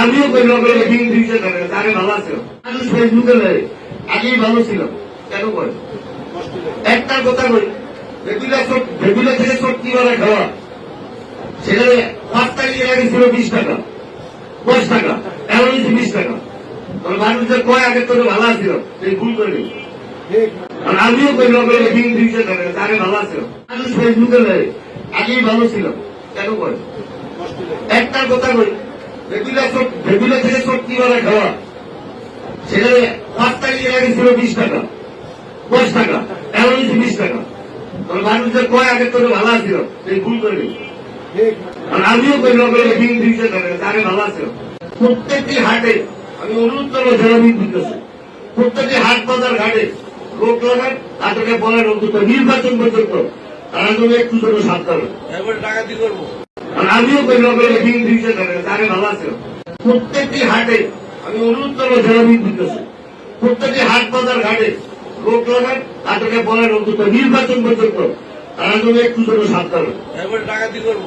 আমিও কই নগরে দিন দিয়েছে তারে তারে ভালো আছে। মানুষ ফেসবুকে নেই আগেই ভালো ছিল কেন কয়? একটার কথা কই ভেবিলা ভেবিলা থেকে সত্যি বেলা খাওয়া? সেটা পাঁচ তারিখের আগে ছিল বিশ টাকা, দশ টাকা, এখন বিশ টাকা। মানুষের কয় আগে তোর ভালো আছিল এই ভুল করে আর আমিও কই নগরে দিন দিয়েছে তারে তারে ভালো আছে। মানুষ ফেসবুকে আগেই ভালো ছিল কেন কয়? একটার কথা কই ভেবিলা থেকে সত্যি বেলা খাওয়া? সেটা পাঁচ তারিখের আগে ছিল বিশ টাকা দশ টাকা এখন হচ্ছে বিশ টাকা। মানুষের কয় আগে তোর ভালো আছিল এই ভুল করে আমিও তারে ভালো প্রত্যেকটি হাটে আমি অনুরোধ করব জনবিদ দিতেছে প্রত্যেকটি হাট বাজার ঘাটে লোক লাগান তাদেরকে অন্তত নির্বাচন পর্যন্ত তারা যেন একটু জন্য সাবধান। এরপরে করব? আর আমিও দিয়েছে তারে তারে ভালো আছে প্রত্যেকটি হাটে আমি অনুরোধ করব জনবিদ দিতেছে প্রত্যেকটি হাট বাজার ঘাটে লোক লাগান, তাদেরকে বলেন, অন্তত নির্বাচন পর্যন্ত তারা যদি একটু জন্য সাবধান। এরপরে ডাকাতি করব